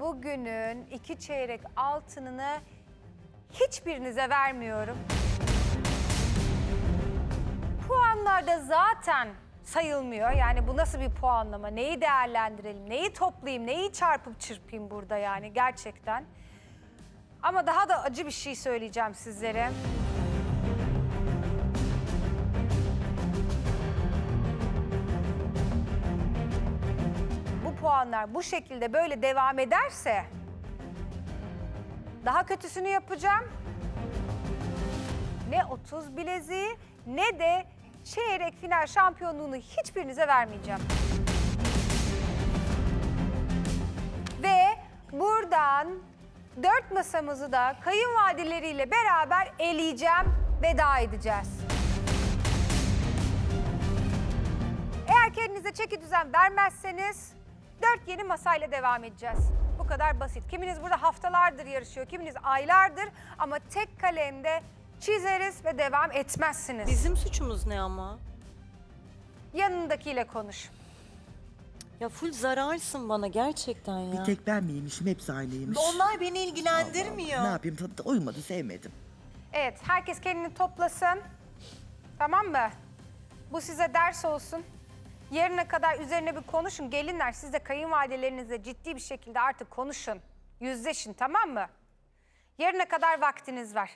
bugünün iki çeyrek altınını hiçbirinize vermiyorum. Puanlar da zaten sayılmıyor. Yani bu nasıl bir puanlama? Neyi değerlendirelim? Neyi toplayayım? Neyi çarpıp çırpayım burada yani gerçekten? Ama daha da acı bir şey söyleyeceğim sizlere. Puanlar bu şekilde böyle devam ederse daha kötüsünü yapacağım. Ne 30 bileziği ne de çeyrek final şampiyonluğunu hiçbirinize vermeyeceğim. Ve buradan dört masamızı da kayınvalideleriyle beraber eleyeceğim, veda edeceğiz. Eğer kendinize çeki düzen vermezseniz dört yeni masayla devam edeceğiz. Bu kadar basit. Kiminiz burada haftalardır yarışıyor, kiminiz aylardır ama tek kalemde çizeriz ve devam etmezsiniz. Bizim suçumuz ne ama? Yanındakiyle konuş. Ya full zararsın bana gerçekten ya. Bir tek ben miymişim hepsi aynıymış. Onlar beni ilgilendirmiyor. Ne yapayım tadı da uymadı sevmedim. Evet, herkes kendini toplasın. Tamam mı? Bu size ders olsun. Yarına kadar üzerine bir konuşun. Gelinler siz de kayınvalidelerinizle ciddi bir şekilde artık konuşun. Yüzleşin tamam mı? Yarına kadar vaktiniz var.